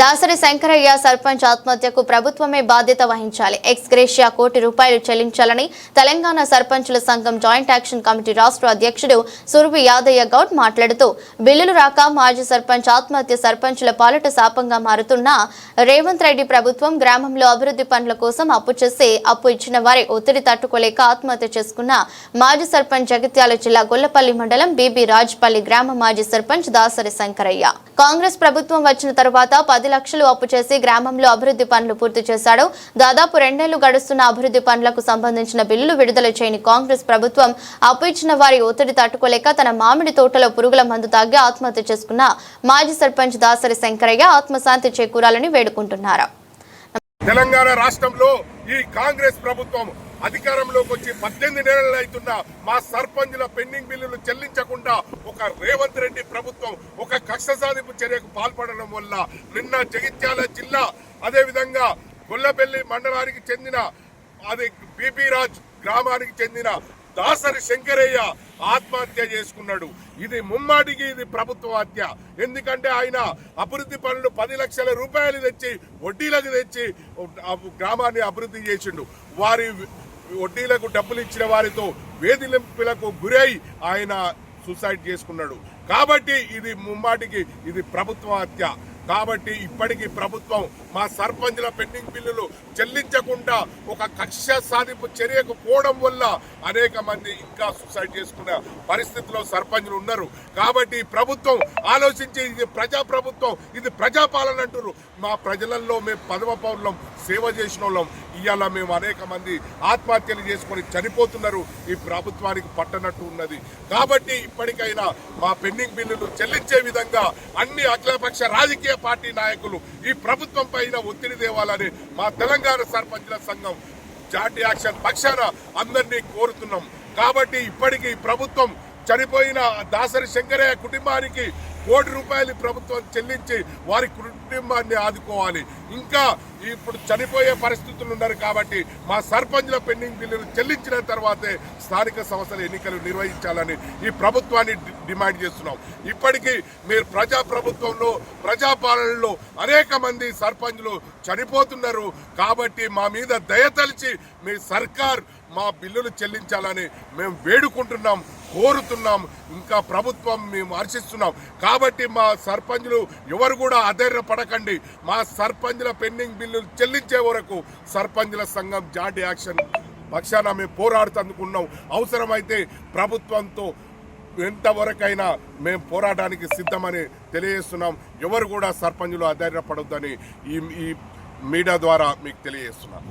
దాసరి శంకరయ్య సర్పంచ్ ఆత్మహత్యకు ప్రభుత్వమే బాధ్యత వహించాలి. ఎక్స్ గ్రేషియా కోటి రూపాయలు చెల్లించాలని తెలంగాణ సర్పంచుల సంఘం జాయింట్ యాక్షన్ కమిటీ రాష్ట్ర అధ్యక్షుడు సురభి యాదయ్య గౌడ్ మాట్లాడుతూ బిల్లులు రాక మాజీ సర్పంచ్ ఆత్మహత్య సర్పంచుల పాలట శాపంగా మారుతున్న రేవంత్ రెడ్డి ప్రభుత్వం గ్రామంలో అభివృద్ధి పనుల కోసం అప్పు చేసి అప్పు ఇచ్చిన వారి ఒత్తిడి తట్టుకోలేక ఆత్మహత్య చేసుకున్న మాజీ సర్పంచ్ జగిత్యాల జిల్లా గొల్లపల్లి మండలం బీబీ రాజ్పల్లి గ్రామ మాజీ సర్పంచ్ దాసరి శంకరయ్య. కాంగ్రెస్ ప్రభుత్వం వచ్చిన తరువాత పది లక్షలు అప్పు చేసి గ్రామంలో అభివృద్ధి పనులు పూర్తి చేశాడు. దాదాపు రెండేళ్ళు గడుస్తున్న అభివృద్ధి పనులకు సంబంధించిన బిల్లులు విడుదల చేయని కాంగ్రెస్ ప్రభుత్వం అప్పు ఇచ్చిన వారి ఒత్తిడి తట్టుకోలేక తన మామిడి తోటలో పురుగుల మందు తాగి ఆత్మహత్య చేసుకున్న మాజీ సర్పంచ్ దాసరి శంకరయ్య ఆత్మశాంతి చేకూరాలని వేడుకుంటున్నారు. తెలంగాణ రాష్ట్రంలో ఈ కాంగ్రెస్ ప్రభుత్వం అధికారంలోకి వచ్చి పద్దెనిమిది నెలలు అవుతున్న మా సర్పంచుల పెండింగ్ బిల్లులు చెల్లించకుండా ఒక రేవంత్ రెడ్డి ప్రభుత్వం ఒక కక్ష సాధింపు చర్యకు పాల్పడడం వల్ల నిన్న జగిత్యాల జిల్లా అదేవిధంగా గొల్లపల్లి మండలానికి చెందిన అది బీపీ రాజ్ గ్రామానికి చెందిన దాసరి శంకరయ్య ఆత్మహత్య చేసుకున్నాడు. ఇది ముమ్మాటికి ఇది ప్రభుత్వ హత్య. ఎందుకంటే ఆయన అభివృద్ధి పనులు పది లక్షల రూపాయలు తెచ్చి వడ్డీలకు తెచ్చి గ్రామాన్ని అభివృద్ధి చేసిండు. వారి వడ్డీలకు డబ్బులు ఇచ్చిన వారితో వేధింపులకు గురై ఆయన సూసైడ్ చేసుకున్నాడు. కాబట్టి ఇది ముమ్మాటికి ఇది ప్రభుత్వ హత్య. కాబట్టి ఇప్పటికీ ప్రభుత్వం మా సర్పంచ్ల పెండింగ్ బిల్లులు చెల్లించకుండా ఒక కక్ష సాధింపు చర్యకు పోవడం వల్ల అనేక మంది ఇంకా సూసైడ్ చేసుకున్న పరిస్థితిలో సర్పంచ్లు ఉన్నారు. కాబట్టి ప్రభుత్వం ఆలోచించి ఇది ప్రజా ప్రభుత్వం ఇది ప్రజాపాలన అంటారు మా ప్రజలలో మేము పదవ పౌరులం సేవ చేసిన వాళ్ళం ఇవాళ మేము అనేక మంది ఆత్మహత్యలు చేసుకొని చనిపోతున్నారు. ఈ ప్రభుత్వానికి పట్టనట్టు ఉన్నది. కాబట్టి ఇప్పటికైనా మా పెండింగ్ బిల్లులు చెల్లించే విధంగా అన్ని అఖిలపక్ష రాజకీయ పార్టీ నాయకులు ఈ ప్రభుత్వం పైన ఒత్తిడి తేవాలని మా తెలంగాణ సర్పంచుల సంఘం జాటి యాక్షన్ పక్షాన అందరినీ కోరుతున్నాం. కాబట్టి ఇప్పటికీ ప్రభుత్వం చనిపోయిన దాసరి శంకరయ్య కుటుంబానికి కోటి రూపాయలు ప్రభుత్వం చెల్లించి వారి కుటుంబాన్ని ఆదుకోవాలి. ఇంకా ఇప్పుడు చనిపోయే పరిస్థితులు ఉన్నారు కాబట్టి మా సర్పంచ్ల పెండింగ్ బిల్లులు చెల్లించిన తర్వాతే స్థానిక సంస్థల ఎన్నికలు నిర్వహించాలని ఈ ప్రభుత్వాన్ని డిమాండ్ చేస్తున్నాం. ఇప్పటికీ మీరు ప్రజా ప్రభుత్వంలో ప్రజాపాలనలో అనేక మంది సర్పంచ్లు చనిపోతున్నారు కాబట్టి మా మీద దయతలిచి మీ సర్కార్ మా బిల్లులు చెల్లించాలని మేము వేడుకుంటున్నాం. కోరుతున్నాం ఇంకా ప్రభుత్వం మేము హర్షిస్తున్నాం. కాబట్టి మా సర్పంచులు ఎవరు కూడా అధైర్యపడకండి. మా సర్పంచుల పెండింగ్ బిల్లులు చెల్లించే వరకు సర్పంచుల సంఘం జాట్ యాక్షన్ పక్షాన మేము పోరాడుతందుకున్నాం అవసరమైతే ప్రభుత్వంతో ఎంతవరకైనా మేము పోరాటానికి సిద్ధమని తెలియజేస్తున్నాం. ఎవరు కూడా సర్పంచులు అధైర్యపడొద్దని ఈ ఈ మీడియా ద్వారా మీకు తెలియజేస్తున్నాం